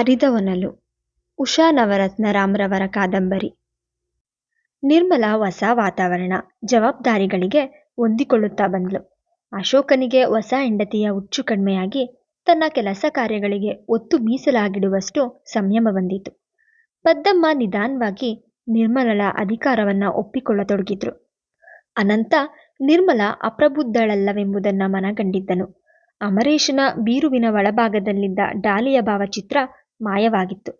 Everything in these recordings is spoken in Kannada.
ಅರಿದವನಲು ಉಷಾ ನವರತ್ನ ರಾಮ್ರವರ ಕಾದಂಬರಿ. ನಿರ್ಮಲ ಹೊಸ ವಾತಾವರಣ ಜವಾಬ್ದಾರಿಗಳಿಗೆ ಹೊಂದಿಕೊಳ್ಳುತ್ತಾ ಬಂದ್ಲು. ಅಶೋಕನಿಗೆ ಹೊಸ ಹೆಂಡತಿಯ ಹುಚ್ಚು ಕಡಿಮೆಯಾಗಿ ತನ್ನ ಕೆಲಸ ಕಾರ್ಯಗಳಿಗೆ ಒತ್ತು ಮೀಸಲಾಗಿಡುವಷ್ಟು ಸಂಯಮ ಬಂದಿತು. ಪದ್ದಮ್ಮ ನಿಧಾನವಾಗಿ ನಿರ್ಮಲಳ ಅಧಿಕಾರವನ್ನ ಒಪ್ಪಿಕೊಳ್ಳತೊಡಗಿದ್ರು. ಅನಂತ ನಿರ್ಮಲ ಅಪ್ರಬುದ್ಧಳಲ್ಲವೆಂಬುದನ್ನ ಮನಗಂಡಿದ್ದನು. ಅಮರೇಶನ ಬೀರುವಿನ ಒಳಭಾಗದಲ್ಲಿದ್ದ ಡಾಲಿಯ ಭಾವಚಿತ್ರ ಮಾಯವಾಗಿತ್ತು.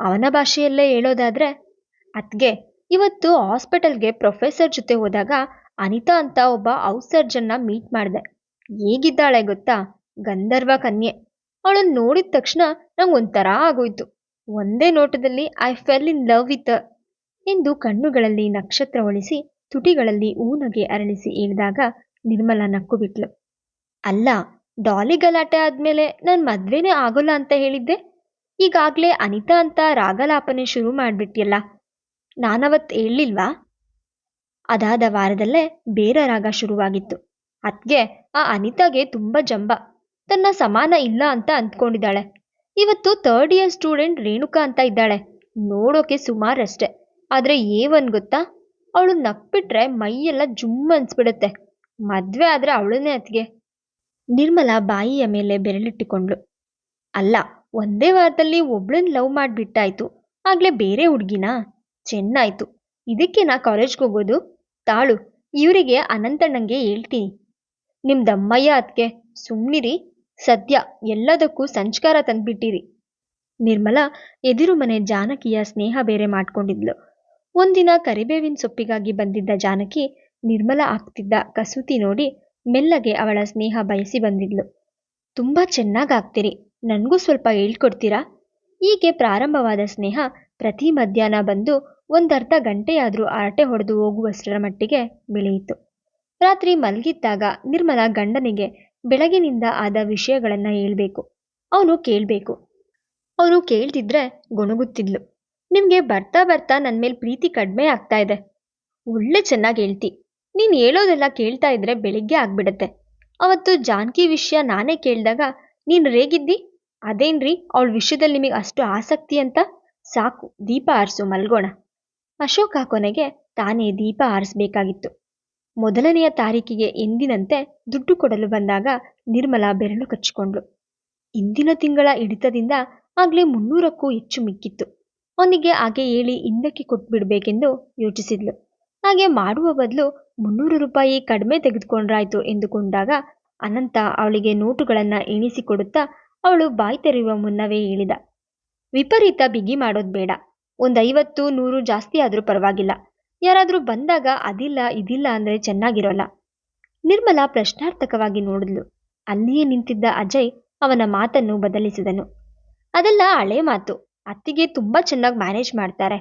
ಅವನ ಭಾಷೆಯಲ್ಲೇ ಹೇಳೋದಾದ್ರೆ, ಅತ್ಗೆ ಇವತ್ತು ಹಾಸ್ಪಿಟಲ್ಗೆ ಪ್ರೊಫೆಸರ್ ಜೊತೆ ಹೋದಾಗ ಅನಿತಾ ಅಂತ ಒಬ್ಬ ಹೌಸ್ ಸರ್ಜನ್ನ ಮೀಟ್ ಮಾಡಿದೆ. ಹೇಗಿದ್ದಾಳೆ ಗೊತ್ತಾ? ಗಂಧರ್ವ ಕನ್ಯೆ. ಅವಳನ್ನ ನೋಡಿದ ತಕ್ಷಣ ನಂಗೆ ಒಂಥರ ಆಗೋಯ್ತು. ಒಂದೇ ನೋಟದಲ್ಲಿ I fell in love with ಎಂದು ಕಣ್ಣುಗಳಲ್ಲಿ ನಕ್ಷತ್ರ ಒಳಿಸಿ ತುಟಿಗಳಲ್ಲಿ ಊನಗೆ ಅರಳಿಸಿ ಹೇಳಿದಾಗ ನಿರ್ಮಲ ನಕ್ಕು ಬಿಟ್ಲು ಅಲ್ಲ, ಡಾಲಿ ಗಲಾಟೆ ಆದ್ಮೇಲೆ ನಾನು ಮದ್ವೆನೇ ಆಗೋಲ್ಲ ಅಂತ ಹೇಳಿದ್ದೆ? ಈಗಾಗ್ಲೇ ಅನಿತಾ ಅಂತ ರಾಗಲಾಪನೆ ಶುರು ಮಾಡ್ಬಿಟ್ಯಲ್ಲ. ನಾನವತ್ ಹೇಳಿಲ್ವಾ ಅದಾದ ವಾರದಲ್ಲೇ ಬೇರೆ ರಾಗ ಶುರುವಾಗಿತ್ತು. ಅದ್ಗೆ ಆ ಅನಿತಾಗೆ ತುಂಬ ಜಂಬ. ತನ್ನ ಸಮಾನ ಇಲ್ಲ ಅಂತ ಅಂದ್ಕೊಂಡಿದ್ದಾಳೆ. ಇವತ್ತು ಥರ್ಡ್ ಇಯರ್ ಸ್ಟೂಡೆಂಟ್ ರೇಣುಕಾ ಅಂತ ಇದ್ದಾಳೆ. ನೋಡೋಕೆ ಸುಮಾರಷ್ಟೆ. ಆದರೆ ಏವನ್ ಗೊತ್ತಾ? ಅವಳು ನಕ್ಬಿಟ್ರೆ ಮೈಯೆಲ್ಲ ಜುಮ್ ಅನ್ಸ್ಬಿಡುತ್ತೆ. ಮದ್ವೆ ಆದ್ರೆ ಅವಳನ್ನೇ ಅತ್ಗೆ ನಿರ್ಮಲ ಬಾಯಿಯ ಮೇಲೆ ಬೆರಳಿಟ್ಟುಕೊಂಡ್ಳು. ಅಲ್ಲ ಒಂದೇ ವಾರದಲ್ಲಿ ಒಬ್ಳನ್ನ ಲವ್ ಮಾಡಿಬಿಟ್ಟಾಯ್ತು. ಆಗ್ಲೇ ಬೇರೆ ಹುಡ್ಗಿನಾ? ಚೆನ್ನಾಯ್ತು. ಇದಕ್ಕೆ ನಾ ಕಾಲೇಜ್ಗೆ ಹೋಗೋದು? ತಾಳು, ಇವರಿಗೆ ಅನಂತಣ್ಣಂಗೆ ಹೇಳ್ತೀನಿ. ನಿಮ್ ದಮ್ಮಯ್ಯ ಅದ್ಕೆ ಸುಮ್ನಿರಿ. ಸದ್ಯ ಎಲ್ಲದಕ್ಕೂ ಸಂಸ್ಕಾರ ತಂದ್ಬಿಟ್ಟಿರಿ. ನಿರ್ಮಲ ಎದುರು ಮನೆ ಜಾನಕಿಯ ಸ್ನೇಹ ಬೇರೆ ಮಾಡ್ಕೊಂಡಿದ್ಲು. ಒಂದಿನ ಕರಿಬೇವಿನ ಸೊಪ್ಪಿಗಾಗಿ ಬಂದಿದ್ದ ಜಾನಕಿ ನಿರ್ಮಲ ಆಗ್ತಿದ್ದ ಕಸೂತಿ ನೋಡಿ ಮೆಲ್ಲಗೆ ಅವಳ ಸ್ನೇಹ ಬಯಸಿ ಬಂದಿದ್ಲು. ತುಂಬಾ ಚೆನ್ನಾಗಿ ಆಗ್ತೀರಿ. ನನಗೂ ಸ್ವಲ್ಪ ಹೇಳ್ಕೊಡ್ತೀರಾ? ಹೀಗೆ ಪ್ರಾರಂಭವಾದ ಸ್ನೇಹ ಪ್ರತಿ ಮಧ್ಯಾಹ್ನ ಬಂದು ಒಂದರ್ಧ ಗಂಟೆಯಾದರೂ ಆರಟೆ ಹೊಡೆದು ಹೋಗುವಷ್ಟರ ಮಟ್ಟಿಗೆ ಬೆಳೆಯಿತು. ರಾತ್ರಿ ಮಲಗಿದ್ದಾಗ ನಿರ್ಮಲ ಗಂಡನಿಗೆ ಬೆಳಗಿನಿಂದ ಆದ ವಿಷಯಗಳನ್ನು ಹೇಳಬೇಕು. ಅವನು ಕೇಳಬೇಕು. ಅವನು ಕೇಳ್ತಿದ್ರೆ ಗೊಣಗುತ್ತಿದ್ಲು. ನಿಮಗೆ ಬರ್ತಾ ಬರ್ತಾ ನನ್ನ ಮೇಲೆ ಪ್ರೀತಿ ಕಡಿಮೆ ಆಗ್ತಾ ಇದೆ. ಒಳ್ಳೆ ಚೆನ್ನಾಗಿ ಹೇಳ್ತಿ. ನೀನು ಹೇಳೋದೆಲ್ಲ ಕೇಳ್ತಾ ಇದ್ರೆ ಬೆಳಿಗ್ಗೆ ಆಗ್ಬಿಡತ್ತೆ. ಅವತ್ತು ಜಾನ್ಕಿ ವಿಷಯ ನಾನೇ ಕೇಳಿದಾಗ ನೀನು ರೇಗಿದ್ದಿ? ಅದೇನ್ರಿ? ಅವಳ ವಿಷಯದಲ್ಲಿ ನಿಮಗೆ ಅಷ್ಟು ಆಸಕ್ತಿ ಅಂತ? ಸಾಕು, ದೀಪ ಆರಿಸು ಮಲ್ಗೋಣ. ಅಶೋಕ ಕೊನೆಗೆ ತಾನೇ ದೀಪ ಆರಿಸ್ಬೇಕಾಗಿತ್ತು. ಮೊದಲನೆಯ ತಾರೀಕಿಗೆ ಎಂದಿನಂತೆ ದುಡ್ಡು ಕೊಡಲು ಬಂದಾಗ ನಿರ್ಮಲಾ ಬೆರಳು ಕಚ್ಚಿಕೊಂಡ್ಳು. ಇಂದಿನ ತಿಂಗಳ ಹಿಡಿತದಿಂದ ಆಗ್ಲೇ ಮುನ್ನೂರಕ್ಕೂ ಹೆಚ್ಚು ಮಿಕ್ಕಿತ್ತು. ಅವನಿಗೆ ಹಾಗೆ ಹೇಳಿ ಹಿಂದಕ್ಕೆ ಕೊಟ್ಬಿಡ್ಬೇಕೆಂದು ಯೋಚಿಸಿದ್ಲು. ಹಾಗೆ ಮಾಡುವ ಬದಲು ಮುನ್ನೂರು ರೂಪಾಯಿ ಕಡಿಮೆ ತೆಗೆದುಕೊಂಡ್ರಾಯ್ತು ಎಂದುಕೊಂಡಾಗ ಅನಂತ ಅವಳಿಗೆ ನೋಟುಗಳನ್ನ ಎಣಿಸಿಕೊಡುತ್ತಾ ಅವಳು ಬಾಯಿ ತೆರೆಯುವ ಮುನ್ನವೇ ಹೇಳಿದ. ವಿಪರೀತ ಬಿಗಿ ಮಾಡೋದು ಬೇಡ. ಒಂದು ಐವತ್ತು, ನೂರು ಜಾಸ್ತಿ ಆದರೂ ಪರವಾಗಿಲ್ಲ. ಯಾರಾದರೂ ಬಂದಾಗ ಅದಿಲ್ಲ, ಇದಿಲ್ಲ ಅಂದರೆ ಚೆನ್ನಾಗಿರೋಲ್ಲ. ನಿರ್ಮಲ ಪ್ರಶ್ನಾರ್ಥಕವಾಗಿ ನೋಡಿದ್ಲು. ಅಲ್ಲಿಯೇ ನಿಂತಿದ್ದ ಅಜಯ್ ಅವನ ಮಾತನ್ನು ಬದಲಿಸಿದನು. ಅದೆಲ್ಲ ಹಳೆ ಮಾತು. ಅತ್ತಿಗೆ ತುಂಬ ಚೆನ್ನಾಗಿ ಮ್ಯಾನೇಜ್ ಮಾಡ್ತಾರೆ.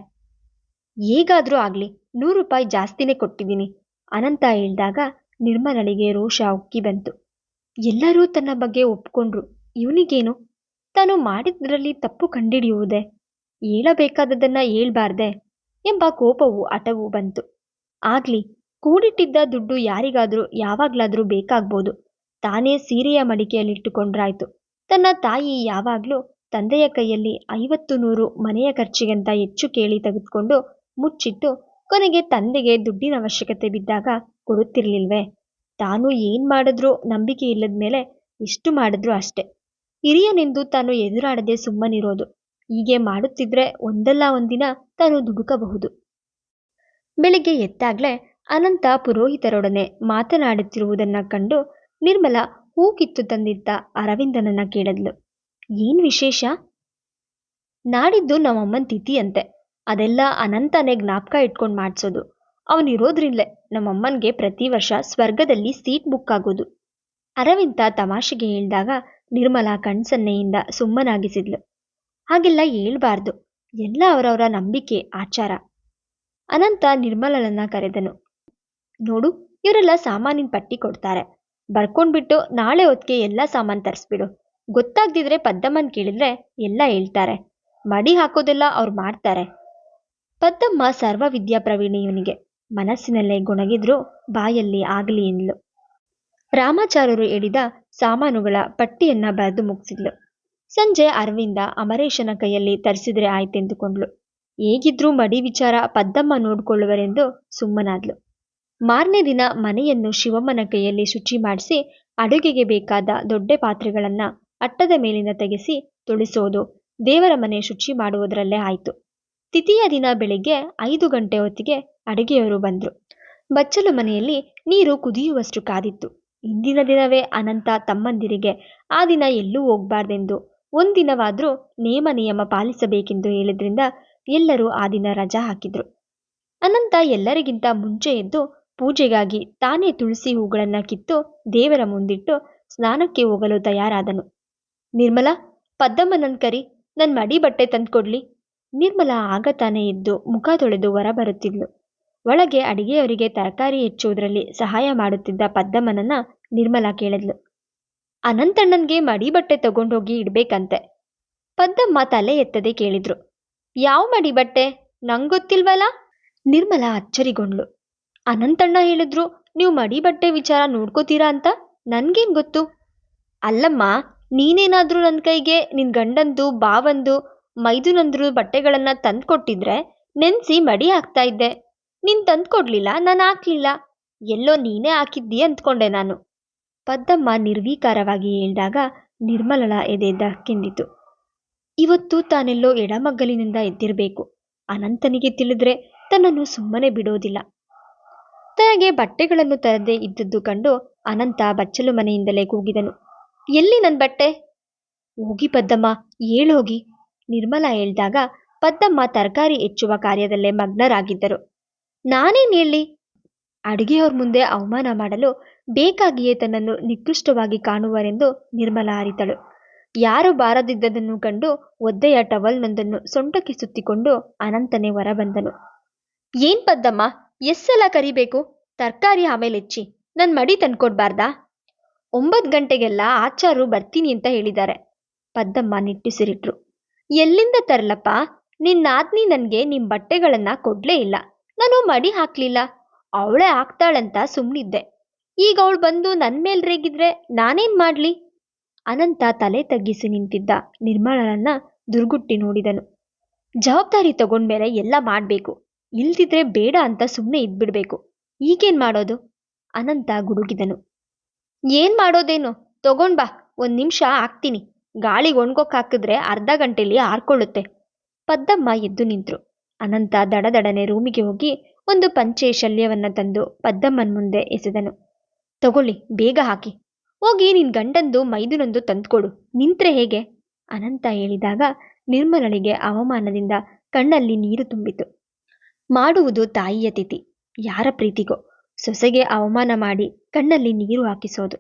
ಹೇಗಾದರೂ ಆಗಲಿ, ನೂರು ರೂಪಾಯಿ ಜಾಸ್ತಿನೇ ಕೊಟ್ಟಿದ್ದೀನಿ. ಅನಂತ ಹೇಳಿದಾಗ ನಿರ್ಮಲಳಿಗೆ ರೋಷ ಉಕ್ಕಿ ಬಂತು. ಎಲ್ಲರೂ ತನ್ನ ಬಗ್ಗೆ ಒಪ್ಕೊಂಡ್ರು. ಇವನಿಗೇನು? ತಾನು ಮಾಡಿದ್ರಲ್ಲಿ ತಪ್ಪು ಕಂಡಿಡಿಯುವುದೇ? ಹೇಳಬೇಕಾದದನ್ನ ಹೇಳ್ಬಾರ್ದೆ? ಎಂಬ ಕೋಪವು ಅಟವು ಬಂತು. ಆಗ್ಲಿ, ಕೂಡಿಟ್ಟಿದ್ದ ದುಡ್ಡು ಯಾರಿಗಾದ್ರೂ ಯಾವಾಗ್ಲಾದ್ರೂ ಬೇಕಾಗ್ಬೋದು. ತಾನೇ ಸೀರೆಯ ಮಡಿಕೆಯಲ್ಲಿಟ್ಟುಕೊಂಡ್ರಾಯ್ತು. ತನ್ನ ತಾಯಿ ಯಾವಾಗ್ಲೂ ತಂದೆಯ ಕೈಯಲ್ಲಿ ಐವತ್ತು ನೂರು ಮನೆಯ ಖರ್ಚಿಗಿಂತ ಹೆಚ್ಚು ಕೇಳಿ ತೆಗೆದುಕೊಂಡು ಮುಚ್ಚಿಟ್ಟು ಕೊನೆಗೆ ತಂದೆಗೆ ದುಡ್ಡಿನ ಅವಶ್ಯಕತೆ ಬಿದ್ದಾಗ ಕೊಡುತ್ತಿರ್ಲಿಲ್ವೇ? ತಾನು ಏನ್ ಮಾಡಿದ್ರೂ ನಂಬಿಕೆ ಇಲ್ಲದ ಮೇಲೆ ಎಷ್ಟು ಮಾಡಿದ್ರೂ ಅಷ್ಟೆ. ಹಿರಿಯನೆಂದು ತಾನು ಎದುರಾಡದೆ ಸುಮ್ಮನಿರೋದು. ಹೀಗೆ ಮಾಡುತ್ತಿದ್ರೆ ಒಂದಲ್ಲ ಒಂದಿನ ತಾನು ದುಡುಕಬಹುದು. ಬೆಳಿಗ್ಗೆ ಎತ್ತಾಗ್ಲೇ ಅನಂತ ಪುರೋಹಿತರೊಡನೆ ಮಾತನಾಡುತ್ತಿರುವುದನ್ನ ಕಂಡು ನಿರ್ಮಲ ಹೂ ಕಿತ್ತು ತಂದಿದ್ದ ಅರವಿಂದನನ್ನ ಕೇಳಿದ್ಲು. ಏನ್ ವಿಶೇಷ? ನಾಡಿದ್ದು ನಮ್ಮಮ್ಮನ ತಿಥಿಯಂತೆ. ಅದೆಲ್ಲ ಅನಂತನೇ ಜ್ಞಾಪಕ ಇಟ್ಕೊಂಡು ಮಾಡಿಸೋದು. ಅವನಿರೋದ್ರಿಂದಲೇ ನಮ್ಮಮ್ಮನಿಗೆ ಪ್ರತಿ ವರ್ಷ ಸ್ವರ್ಗದಲ್ಲಿ ಸೀಟ್ ಬುಕ್ ಆಗೋದು. ಅರವಿಂದ ತಮಾಷೆಗೆ ಹೇಳಿದಾಗ ನಿರ್ಮಲಾ ಕಣ್ಸನ್ನೆಯಿಂದ ಸುಮ್ಮನಾಗಿಸಿದ್ಲು. ಹಾಗೆಲ್ಲ ಹೇಳ್ಬಾರ್ದು. ಎಲ್ಲ ಅವರವರ ನಂಬಿಕೆ, ಆಚಾರ. ಅನಂತ ನಿರ್ಮಲನನ್ನ ಕರೆದನು. ನೋಡು, ಇವರೆಲ್ಲ ಸಾಮಾನಿನ ಪಟ್ಟಿ ಕೊಡ್ತಾರೆ. ಬರ್ಕೊಂಡ್ಬಿಟ್ಟು ನಾಳೆ ಹೊತ್ತಿಗೆ ಎಲ್ಲ ಸಾಮಾನು ತರಿಸ್ಬಿಡು. ಗೊತ್ತಾಗ್ದಿದ್ರೆ ಪದ್ದಮ್ಮನ್ ಕೇಳಿದ್ರೆ ಎಲ್ಲ ಹೇಳ್ತಾರೆ. ಮಡಿ ಹಾಕೋದೆಲ್ಲ ಅವ್ರು ಮಾಡ್ತಾರೆ. ಪದ್ದಮ್ಮ ಸರ್ವವಿದ್ಯಾ ವಿದ್ಯಾ ಇವನಿಗೆ. ಮನಸ್ಸಿನಲ್ಲೇ ಗೊಣಗಿದ್ರು ಬಾಯಲ್ಲಿ ಆಗಲಿ ಎಂದ್ಲು. ರಾಮಾಚಾರ್ಯರು ಹೇಳಿದ ಸಾಮಾನುಗಳ ಪಟ್ಟಿಯನ್ನ ಬರೆದು ಮುಗಿಸಿದ್ಲು. ಸಂಜೆ ಅರವಿಂದ ಅಮರೇಶನ ಕೈಯಲ್ಲಿ ತರಿಸಿದ್ರೆ ಆಯ್ತೆಂದುಕೊಂಡ್ಲು ಹೇಗಿದ್ರೂ ಮಡಿ ವಿಚಾರ ಪದ್ದಮ್ಮ ನೋಡ್ಕೊಳ್ಳುವರೆಂದು ಸುಮ್ಮನಾದ್ಲು. ಮಾರನೇ ದಿನ ಮನೆಯನ್ನು ಶಿವಮ್ಮನ ಕೈಯಲ್ಲಿ ಶುಚಿ ಮಾಡಿಸಿ ಅಡುಗೆಗೆ ಬೇಕಾದ ದೊಡ್ಡ ಪಾತ್ರೆಗಳನ್ನ ಅಟ್ಟದ ಮೇಲಿಂದ ತೆಗೆಸಿ ತುಳಿಸೋದು ದೇವರ ಮನೆ ಶುಚಿ ಮಾಡುವುದರಲ್ಲೇ ಆಯ್ತು. ತಿಥಿಯ ದಿನ ಬೆಳಿಗ್ಗೆ ಐದು ಗಂಟೆ ಹೊತ್ತಿಗೆ ಅಡುಗೆಯವರು ಬಂದ್ರು. ಬಚ್ಚಲು ಮನೆಯಲ್ಲಿ ನೀರು ಕುದಿಯುವಷ್ಟು ಕಾದಿತ್ತು. ಇಂದಿನ ದಿನವೇ ಅನಂತ ತಮ್ಮಂದಿರಿಗೆ ಆ ದಿನ ಎಲ್ಲೂ ಹೋಗ್ಬಾರ್ದೆಂದು. ಒಂದಿನವಾದರೂ ನೇಮ ನಿಯಮ ಪಾಲಿಸಬೇಕೆಂದು ಹೇಳಿದ್ರಿಂದ ಎಲ್ಲರೂ ಆ ದಿನ ರಜಾ ಹಾಕಿದ್ರು. ಅನಂತ ಎಲ್ಲರಿಗಿಂತ ಮುಂಚೆ ಎದ್ದು ಪೂಜೆಗಾಗಿ ತಾನೇ ತುಳಸಿ ಹೂಗಳನ್ನು ಕಿತ್ತು ದೇವರ ಮುಂದಿಟ್ಟು ಸ್ನಾನಕ್ಕೆ ಹೋಗಲು ತಯಾರಾದನು. ನಿರ್ಮಲಾ ಪದ್ದಮ್ಮನನ್ ಕರಿ ನನ್ನ ಮಡಿ ಬಟ್ಟೆ ತಂದ್ಕೊಡ್ಲಿ. ನಿರ್ಮಲಾ ಆಗ ತಾನೇ ಎದ್ದು ಮುಖ ತೊಳೆದು ಹೊರ ಬರುತ್ತಿದ್ಲು ಒಳಗೆ ಅಡಿಗೆಯವರಿಗೆ ತರಕಾರಿ ಹೆಚ್ಚುವುದರಲ್ಲಿ ಸಹಾಯ ಮಾಡುತ್ತಿದ್ದ ಪದ್ದಮ್ಮನನ್ನ ನಿರ್ಮಲಾ ಕೇಳಿದ್ಲು. ಅನಂತಣ್ಣನ್ಗೆ ಮಡಿ ಬಟ್ಟೆ ತಗೊಂಡೋಗಿ ಇಡ್ಬೇಕಂತೆ. ಪದ್ದಮ್ಮ ತಲೆ ಎತ್ತದೆ ಕೇಳಿದ್ರು. ಯಾವ ಮಡಿ ಬಟ್ಟೆ ನಂಗೊತ್ತಿಲ್ವಲ್ಲ ನಿರ್ಮಲಾ ಅಚ್ಚರಿಗೊಂಡ್ಲು ಅನಂತಣ್ಣ ಹೇಳಿದ್ರು, ನೀವು ಮಡಿ ಬಟ್ಟೆ ವಿಚಾರ ನೋಡ್ಕೋತೀರಾ ಅಂತ? ನನ್ಗೇನ್ ಗೊತ್ತು? ಅಲ್ಲಮ್ಮ, ನೀನೇನಾದ್ರೂ ನನ್ನ ಕೈಗೆ ನಿನ್ ಗಂಡಂದು, ಬಾವಂದು, ಮೈದುನಂದ್ರು ಬಟ್ಟೆಗಳನ್ನ ತಂದ್ಕೊಟ್ಟಿದ್ರೆ ನೆನ್ಸಿ ಮಡಿ ಹಾಕ್ತಾ ಇದ್ದೆ. ನೀನ್ ತಂದ್ಕೊಡ್ಲಿಲ್ಲ, ನಾನು ಹಾಕ್ಲಿಲ್ಲ. ಎಲ್ಲೋ ನೀನೇ ಹಾಕಿದ್ದಿ ಅಂದ್ಕೊಂಡೆ ನಾನು. ಪದ್ದಮ್ಮ ನಿರ್ವೀಕಾರವಾಗಿ ಹೇಳಿದಾಗ ನಿರ್ಮಲಳ ಎದೆ ದಕ್ಕೆಂದಿತು ಇವತ್ತು ತಾನೆಲ್ಲೋ ಎಡಮಗ್ಗಲಿನಿಂದ ಎದ್ದಿರಬೇಕು. ಅನಂತನಿಗೆ ತಿಳಿದ್ರೆ ತನ್ನನ್ನು ಸುಮ್ಮನೆ ಬಿಡೋದಿಲ್ಲ. ತನಗೆ ಬಟ್ಟೆಗಳನ್ನು ತರದೆ ಇದ್ದದ್ದು ಕಂಡು ಅನಂತ ಬಚ್ಚಲು ಮನೆಯಿಂದಲೇ ಕೂಗಿದನು. ಎಲ್ಲಿ ನನ್ನ ಬಟ್ಟೆ? ಹೋಗಿ ಪದ್ದಮ್ಮ ಏಳೋಗಿ ನಿರ್ಮಲ ಹೇಳ್ದಾಗ ಪದ್ದಮ್ಮ ತರಕಾರಿ ಹೆಚ್ಚುವ ಕಾರ್ಯದಲ್ಲೇ ಮಗ್ನರಾಗಿದ್ದರು. ನಾನೇನ್ ನೀಳ್ಳಿ ಅಡುಗೆಯವ್ರ ಮುಂದೆ ಅವಮಾನ ಮಾಡಲು ಬೇಕಾಗಿಯೇ ತನ್ನನ್ನು ನಿಕೃಷ್ಟವಾಗಿ ಕಾಣುವರೆಂದು ನಿರ್ಮಲಾ ಅರಿತಳು. ಯಾರು ಬಾರದಿದ್ದದನ್ನು ಕಂಡು ಒದ್ದೆಯ ಟವಲ್ನೊಂದನ್ನು ಸೊಂಟಕ್ಕೆ ಸುತ್ತಿಕೊಂಡು ಅನಂತನೇ ಹೊರಬಂದನು. ಏನ್ ಪದ್ದಮ್ಮ ಎಸ್ಸಲ ಕರಿಬೇಕು? ತರಕಾರಿ ಆಮೇಲೆ ಹೆಚ್ಚಿ, ನನ್ ಮಡಿ ತಂದ್ಕೊಡ್ಬಾರ್ದಾ? ಒಂಬತ್ತು ಗಂಟೆಗೆಲ್ಲ ಆಚಾರು ಬರ್ತೀನಿ ಅಂತ ಹೇಳಿದ್ದಾರೆ. ಪದ್ದಮ್ಮ ನಿಟ್ಟುಸಿರಿಟ್ರು ಎಲ್ಲಿಂದ ತರ್ಲಪ್ಪ? ನಿನ್ನಾದ್ನಿ ನನಗೆ ನಿಮ್ಮ ಬಟ್ಟೆಗಳನ್ನ ಕೊಡ್ಲೇ ಇಲ್ಲ. ನಾನು ಮಡಿ ಹಾಕ್ಲಿಲ್ಲ. ಅವಳೇ ಹಾಕ್ತಾಳಂತ ಸುಮ್ಮನಿದ್ದೆ ಈಗ ಅವಳು ಬಂದು ನನ್ನ ಮೇಲೆ ರೇಗಿದ್ರೆ ನಾನೇನ್ ಮಾಡಲಿ? ಅನಂತ ತಲೆ ತಗ್ಗಿಸಿ ನಿಂತಿದ್ದ ನಿರ್ಮಲನನ್ನ ದುರ್ಗುಟ್ಟಿ ನೋಡಿದನು. ಜವಾಬ್ದಾರಿ ತಗೊಂಡ್ಮೇಲೆ ಎಲ್ಲ ಮಾಡಬೇಕು. ಇಲ್ದಿದ್ರೆ ಬೇಡ ಅಂತ ಸುಮ್ಮನೆ ಇದ್ಬಿಡ್ಬೇಕು. ಈಗೇನ್ ಮಾಡೋದು? ಅನಂತ ಗುಡುಗಿದನು. ಏನ್ ಮಾಡೋದೇನು? ತಗೊಂಡ್ ಬಾ, ಒಂದ್ ನಿಮಿಷ ಹಾಕ್ತೀನಿ. ಗಾಳಿಗೆ ಒಣ್ಗೋಕ್ ಹಾಕಿದ್ರೆ ಅರ್ಧ ಗಂಟೆಲಿ ಆರ್ಕೊಳ್ಳುತ್ತೆ. ಪದ್ದಮ್ಮ ಎದ್ದು ನಿಂತ್ರು. ಅನಂತ ದಡದಡನೆ ರೂಮಿಗೆ ಹೋಗಿ ಒಂದು ಪಂಚೆ ಶಲ್ಯವನ್ನ ತಂದು ಪದ್ದಮ್ಮನ್ ಮುಂದೆ ಎಸೆದನು. ತಗೊಳ್ಳಿ, ಬೇಗ ಹಾಕಿ. ಹೋಗಿ ನಿನ್ ಗಂಡಂದು ಮೈದುನೊಂದು ತಂದ್ಕೊಡು. ನಿಂತ್ರೆ ಹೇಗೆ? ಅನಂತ ಹೇಳಿದಾಗ ನಿರ್ಮಲಳಿಗೆ ಅವಮಾನದಿಂದ ಕಣ್ಣಲ್ಲಿ ನೀರು ತುಂಬಿತು. ಮಾಡುವುದು ತಾಯಿಯ ತಿಥಿ. ಯಾರ ಪ್ರೀತಿಗೋ? ಸೊಸೆಗೆ ಅವಮಾನ ಮಾಡಿ ಕಣ್ಣಲ್ಲಿ ನೀರು ಹಾಕಿಸೋದು.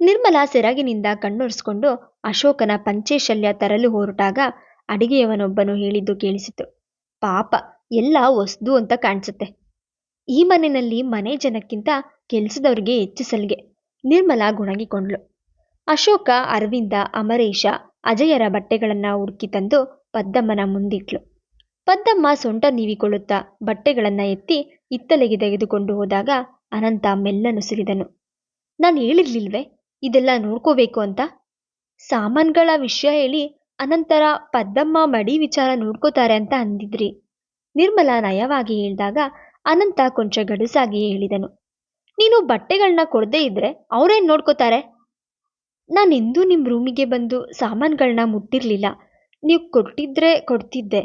ನಿರ್ಮಲ ಸೆರಗಿನಿಂದ ಕಣ್ಣೊರೆಸ್ಕೊಂಡು ಅಶೋಕನ ಪಂಚೇಶಲ್ಯ ತರಲು ಹೊರಟಾಗ ಅಡಿಗೆಯವನೊಬ್ಬನು ಹೇಳಿದ್ದು ಕೇಳಿಸಿತು. ಪಾಪ, ಎಲ್ಲ ಹೊಸ್ದು ಅಂತ ಕಾಣಿಸುತ್ತೆ. ಈ ಮನೆಯಲ್ಲಿ ಮನೆ ಜನಕ್ಕಿಂತ ಕೆಲಸದವ್ರಿಗೆ ಹೆಚ್ಚು ಸಲಿಗೆ. ನಿರ್ಮಲಾ ಗುಣಗಿಕೊಂಡ್ಳು ಅಶೋಕ, ಅರವಿಂದ, ಅಮರೇಶ, ಅಜಯರ ಬಟ್ಟೆಗಳನ್ನು ಹುಡುಕಿ ತಂದು ಪದ್ದಮ್ಮನ ಮುಂದಿಟ್ಲು. ಪದ್ದಮ್ಮ ಸೊಂಟ ನೀವಿಕೊಳ್ಳುತ್ತಾ ಬಟ್ಟೆಗಳನ್ನ ಎತ್ತಿ ಇತ್ತಲೆಗೆ ತೆಗೆದುಕೊಂಡು ಹೋದಾಗ ಅನಂತ ಮೆಲ್ಲನುಸಿರಿದನು ನಾನು ಹೇಳಿರ್ಲಿಲ್ವೇ? ಇದೆಲ್ಲ ನೋಡ್ಕೋಬೇಕು ಅಂತ? ಸಾಮಾನ್ಗಳ ವಿಷಯ ಹೇಳಿ ಅನಂತರ ಪದ್ದಮ್ಮ ಮಡಿ ವಿಚಾರ ನೋಡ್ಕೋತಾರೆ ಅಂತ ಅಂದಿದ್ರಿ. ನಿರ್ಮಲಾ ನಯವಾಗಿ ಹೇಳಿದಾಗ ಅನಂತ ಕೊಂಚ ಗಡುಸಾಗಿ ಹೇಳಿದನು, ನೀನು ಬಟ್ಟೆಗಳನ್ನ ಕೊಡದೇ ಇದ್ರೆ ಅವ್ರೇನ್ ನೋಡ್ಕೋತಾರೆ? ನಾನೆಂದೂ ನಿಮ್ಮ ರೂಮಿಗೆ ಬಂದು ಸಾಮಾನುಗಳನ್ನ ಮುಟ್ಟಿರ್ಲಿಲ್ಲ. ನೀವು ಕೊಟ್ಟಿದ್ರೆ ಕೊಡ್ತಿದ್ದೆ.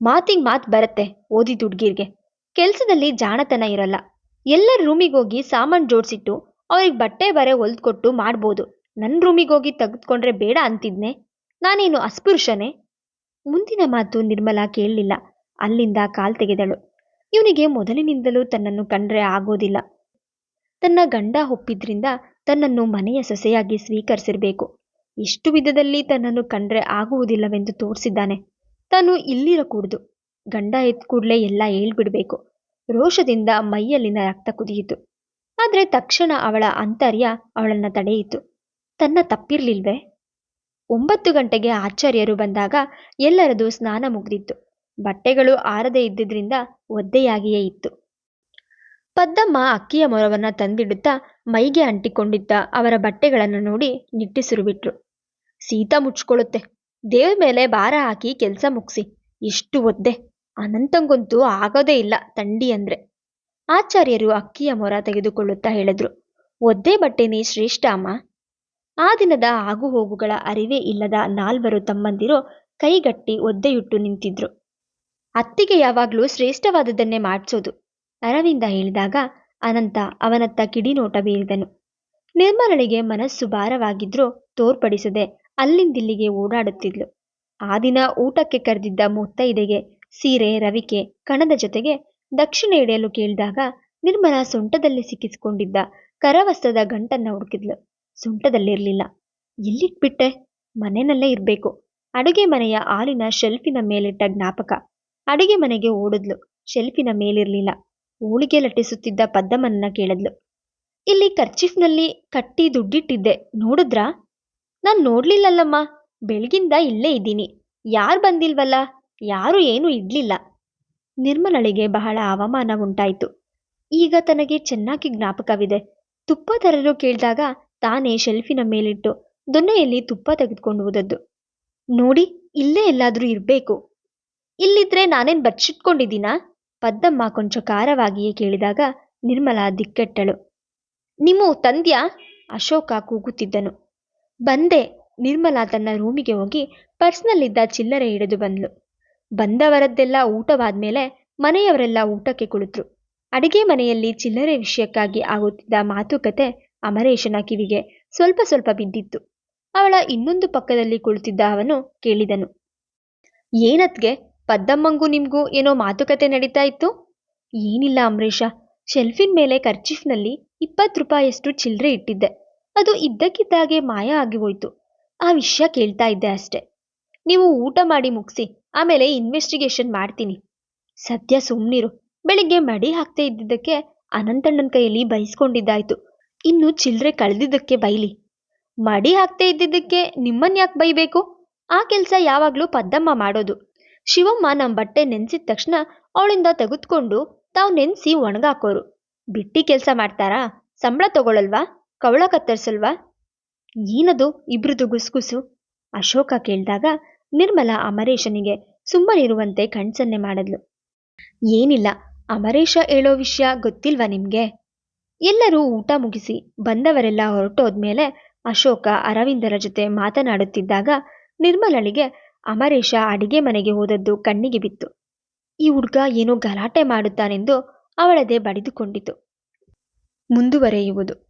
ಮಾತಿಗೆ ಮಾತು ಬರುತ್ತೆ ಓದಿ ಹುಡ್ಗಿರ್ಗೆ. ಕೆಲ್ಸದಲ್ಲಿ ಜಾಣತನ ಇರಲ್ಲ. ಎಲ್ಲರ ರೂಮಿಗೆ ಹೋಗಿ ಸಾಮಾನು ಜೋಡಿಸಿಟ್ಟು ಅವ್ರಿಗೆ ಬಟ್ಟೆ ಬರೆ ಹೊಲ್ದ್ಕೊಟ್ಟು ಮಾಡ್ಬೋದು. ನನ್ನ ರೂಮಿಗೆ ಹೋಗಿ ತೆಗೆದುಕೊಂಡ್ರೆ ಬೇಡ ಅಂತಿದ್ನೆ. ನಾನೇನು ಅಸ್ಪೃಶ್ಯನೇ? ಮುಂದಿನ ಮಾತು ನಿರ್ಮಲ ಕೇಳಲಿಲ್ಲ. ಅಲ್ಲಿಂದ ಕಾಲ್ ತೆಗೆದಳು. ಇವನಿಗೆ ಮೊದಲಿನಿಂದಲೂ ತನ್ನನ್ನು ಕಂಡ್ರೆ ಆಗೋದಿಲ್ಲ. ತನ್ನ ಗಂಡ ಒಪ್ಪಿದ್ರಿಂದ ತನ್ನನ್ನು ಮನೆಯ ಸೊಸೆಯಾಗಿ ಸ್ವೀಕರಿಸಿರ್ಬೇಕು. ಎಷ್ಟು ವಿಧದಲ್ಲಿ ತನ್ನನ್ನು ಕಂಡ್ರೆ ಆಗುವುದಿಲ್ಲವೆಂದು ತೋರಿಸಿದ್ದಾನೆ. ತಾನು ಇಲ್ಲಿರಕೂಡ್ದು. ಗಂಡ ಎದ್ದ ಕೂಡಲೇ ಎಲ್ಲ ಹೇಳ್ಬಿಡ್ಬೇಕು. ರೋಷದಿಂದ ಮೈಯಲ್ಲಿನ ರಕ್ತ ಕುದಿಯಿತು. ಆದರೆ ತಕ್ಷಣ ಅವಳ ಅಂತರ್ಯ ಅವಳನ್ನ ತಡೆಯಿತು. ತನ್ನ ತಪ್ಪಿರ್ಲಿಲ್ವೇ? ಒಂಬತ್ತು ಗಂಟೆಗೆ ಆಚಾರ್ಯರು ಬಂದಾಗ ಎಲ್ಲರದು ಸ್ನಾನ ಮುಗ್ದಿತ್ತು. ಬಟ್ಟೆಗಳು ಆರದೇ ಇದ್ದಿದ್ರಿಂದ ಒದ್ದೆಯಾಗಿಯೇ ಇತ್ತು. ಪದ್ದಮ್ಮ ಅಕ್ಕಿಯ ಮೊರವನ್ನ ತಂದಿಡುತ್ತಾ ಮೈಗೆ ಅಂಟಿಕೊಂಡಿದ್ದ ಅವರ ಬಟ್ಟೆಗಳನ್ನು ನೋಡಿ ನಿಟ್ಟಿಸಿರು ಬಿಟ್ರು ಸೀತಾ ಮುಚ್ಕೊಳ್ಳುತ್ತೆ ದೇವ್ರ ಮೇಲೆ ಭಾರ ಹಾಕಿ ಕೆಲಸ ಮುಗಿಸಿ. ಎಷ್ಟು ಒದ್ದೆ. ಅನಂತಂಗಂತೂ ಆಗೋದೇ ಇಲ್ಲ ತಂಡಿ ಅಂದ್ರೆ. ಆಚಾರ್ಯರು ಅಕ್ಕಿಯ ಮೊರ ತೆಗೆದುಕೊಳ್ಳುತ್ತಾ ಹೇಳಿದ್ರು. ಒದ್ದೆ ಬಟ್ಟೆನೇ ಶ್ರೇಷ್ಠ ಅಮ್ಮ. ಆ ದಿನದ ಆಗುಹೋಗುಗಳ ಅರಿವೇ ಇಲ್ಲದ ನಾಲ್ವರು ತಮ್ಮಂದಿರು ಕೈಗಟ್ಟಿ ಒದ್ದೆಯುಟ್ಟು ನಿಂತಿದ್ರು. ಅತ್ತಿಗೆ ಯಾವಾಗಲೂ ಶ್ರೇಷ್ಠವಾದದ್ದನ್ನೇ ಮಾಡಿಸೋದು. ಅರವಿಂದ ಹೇಳಿದಾಗ ಅನಂತ ಅವನತ್ತ ಕಿಡಿನೋಟ ಬೀರಿದನು. ನಿರ್ಮಲಳಿಗೆ ಮನಸ್ಸು ಭಾರವಾಗಿದ್ರೂ ತೋರ್ಪಡಿಸದೆ ಅಲ್ಲಿಂದಿಲ್ಲಿಗೆ ಓಡಾಡುತ್ತಿದ್ಲು. ಆ ದಿನ ಊಟಕ್ಕೆ ಕರೆದಿದ್ದ ಮುತ್ತೈದೆಗೆ ಸೀರೆ, ರವಿಕೆ, ಕಣದ ಜೊತೆಗೆ ದಕ್ಷಿಣ ಹಿಡಿಯಲು ಕೇಳಿದಾಗ ನಿರ್ಮಲ ಸೊಂಟದಲ್ಲಿ ಸಿಕ್ಕಿಸಿಕೊಂಡಿದ್ದ ಕರವಸ್ತ್ರದ ಗಂಟನ್ನ ಹುಡುಕಿದ್ಲು. ಸೊಂಟದಲ್ಲಿರಲಿಲ್ಲ. ಎಲ್ಲಿಟ್ಬಿಟ್ಟೆ? ಮನೆಯಲ್ಲೇ ಇರಬೇಕು. ಅಡುಗೆ ಮನೆಯ ಹಾಲಿನ ಶೆಲ್ಫಿನ ಮೇಲಿಟ್ಟ ಜ್ಞಾಪಕ. ಅಡುಗೆ ಮನೆಗೆ ಓಡಿದ್ಲು. ಶೆಲ್ಫಿನ ಮೇಲಿರಲಿಲ್ಲ. ಹೋಳಿಗೆ ಲಟ್ಟಿಸುತ್ತಿದ್ದ ಪದ್ದಮ್ಮನ್ನ ಕೇಳಿದ್ಲು. ಇಲ್ಲಿ ಖರ್ಚಿಫ್ನಲ್ಲಿ ಕಟ್ಟಿ ದುಡ್ಡಿಟ್ಟಿದ್ದೆ. ನೋಡಿದ್ರಾ? ನಾನು ನೋಡ್ಲಿಲ್ಲಲ್ಲಮ್ಮ. ಬೆಳಗಿಂದ ಇಲ್ಲೇ ಇದ್ದೀನಿ. ಯಾರು ಬಂದಿಲ್ವಲ್ಲ? ಯಾರು ಏನೂ ಇಡ್ಲಿಲ್ಲ. ನಿರ್ಮಲಳಿಗೆ ಬಹಳ ಅವಮಾನ ಉಂಟಾಯಿತು. ಈಗ ತನಗೆ ಚೆನ್ನಾಗಿ ಜ್ಞಾಪಕವಿದೆ. ತುಪ್ಪ ತರಲು ಕೇಳಿದಾಗ ತಾನೇ ಶೆಲ್ಫಿನ ಮೇಲಿಟ್ಟು ದೊನ್ನೆಯಲ್ಲಿ ತುಪ್ಪ ತೆಗೆದುಕೊಂಡು ಹೋದದ್ದು. ನೋಡಿ, ಇಲ್ಲೇ ಎಲ್ಲಾದರೂ ಇರಬೇಕು. ಇಲ್ಲಿದ್ರೆ ನಾನೇನು ಬಚ್ಚಿಟ್ಕೊಂಡಿದ್ದೀನಾ? ಪದ್ದಮ್ಮ ಕೊಂಚ ಖಾರವಾಗಿಯೇ ಕೇಳಿದಾಗ ನಿರ್ಮಲಾ ದಿಕ್ಕೆಟ್ಟಳು. ನಿಮ್ಮ ತಂದ್ಯಾ? ಅಶೋಕ ಕೂಗುತ್ತಿದ್ದನು. ಬಂದೆ. ನಿರ್ಮಲಾ ತನ್ನ ರೂಮಿಗೆ ಹೋಗಿ ಪರ್ಸ್ನಲ್ಲಿದ್ದ ಚಿಲ್ಲರೆ ಹಿಡಿದು ಬಂದ್ಲು. ಬಂದವರದ್ದೆಲ್ಲ ಊಟವಾದ್ಮೇಲೆ ಮನೆಯವರೆಲ್ಲ ಊಟಕ್ಕೆ ಕುಳಿತರು. ಅಡಿಗೆ ಮನೆಯಲ್ಲಿ ಚಿಲ್ಲರೆ ವಿಷಯಕ್ಕಾಗಿ ಆಗುತ್ತಿದ್ದ ಮಾತುಕತೆ ಅಮರೇಶನ ಕಿವಿಗೆ ಸ್ವಲ್ಪ ಸ್ವಲ್ಪ ಬಿದ್ದಿತ್ತು. ಅವಳ ಇನ್ನೊಂದು ಪಕ್ಕದಲ್ಲಿ ಕುಳಿತಿದ್ದ ಅವನು ಕೇಳಿದನು. ಏನತ್ಗೆ? ಪದ್ದಮ್ಮಂಗೂ ನಿಮ್ಗೂ ಏನೋ ಮಾತುಕತೆ ನಡೀತಾ ಇತ್ತು? ಏನಿಲ್ಲ ಅಂಬರೀಷ ಶೆಲ್ಫಿನ್ ಮೇಲೆ ಕರ್ಚಿಫ್ನಲ್ಲಿ ಇಪ್ಪತ್ತು ರೂಪಾಯಿಯಷ್ಟು ಚಿಲ್ಲರೆ ಇಟ್ಟಿದ್ದೆ. ಅದು ಇದ್ದಕ್ಕಿದ್ದಾಗೆ ಮಾಯ ಆಗಿ ಹೋಯ್ತು. ಆ ವಿಷಯ ಕೇಳ್ತಾ ಇದ್ದೆ ಅಷ್ಟೆ. ನೀವು ಊಟ ಮಾಡಿ ಮುಗಿಸಿ, ಆಮೇಲೆ ಇನ್ವೆಸ್ಟಿಗೇಷನ್ ಮಾಡ್ತೀನಿ. ಸದ್ಯ ಸುಮ್ಮನಿರು ಬೆಳಿಗ್ಗೆ ಮಡಿ ಹಾಕ್ತಾ ಇದ್ದಿದ್ದಕ್ಕೆ ಅನಂತಣ್ಣನ ಕೈಯಲ್ಲಿ ಬೈಸ್ಕೊಂಡಿದ್ದಾಯ್ತು. ಇನ್ನು ಚಿಲ್ಲರೆ ಕಳೆದಿದ್ದಕ್ಕೆ ಬೈಲಿ. ಮಡಿ ಹಾಕ್ತಾ ಇದ್ದಿದ್ದಕ್ಕೆ ನಿಮ್ಮನ್ನ ಯಾಕೆ ಬೈಬೇಕು? ಆ ಕೆಲಸ ಯಾವಾಗಲೂ ಪದ್ದಮ್ಮ ಮಾಡೋದು. ಶಿವಮ್ಮ ನಮ್ಮ ಬಟ್ಟೆ ನೆನೆಸಿದ ತಕ್ಷಣ ಅವಳಿಂದ ತೆಗೆದುಕೊಂಡು ತಾವು ನೆನೆಸಿ ಒಣಗಾಕೋರು. ಬಿಟ್ಟಿ ಕೆಲಸ ಮಾಡ್ತಾರಾ? ಸಂಬಳ ತಗೊಳಲ್ವಾ? ಕವಳ ಕತ್ತರಿಸಲ್ವಾ? ಏನದು ಇಬ್ರದು ಗುಸುಗುಸು? ಅಶೋಕ ಕೇಳಿದಾಗ ನಿರ್ಮಲ ಅಮರೇಶನಿಗೆ ಸುಮ್ಮನಿರುವಂತೆ ಕಣ್ಸನ್ನೆ ಮಾಡಿದ್ಲು. ಏನಿಲ್ಲ, ಅಮರೇಶ ಹೇಳೋ ವಿಷಯ ಗೊತ್ತಿಲ್ವಾ ನಿಮ್ಗೆ? ಎಲ್ಲರೂ ಊಟ ಮುಗಿಸಿ ಬಂದವರೆಲ್ಲ ಹೊರಟೋದ್ಮೇಲೆ ಅಶೋಕ ಅರವಿಂದರ ಜೊತೆ ಮಾತನಾಡುತ್ತಿದ್ದಾಗ ನಿರ್ಮಲಳಿಗೆ ಅಮರೇಶ ಅಡಿಗೆ ಮನೆಗೆ ಹೋದದ್ದು ಕಣ್ಣಿಗೆ ಬಿತ್ತು. ಈ ಹುಡುಗ ಏನೋ ಗಲಾಟೆ ಮಾಡುತ್ತಾನೆಂದು ಅವಳದೆ ಬಡಿದುಕೊಂಡಿತು. ಮುಂದುವರೆಯುವುದು.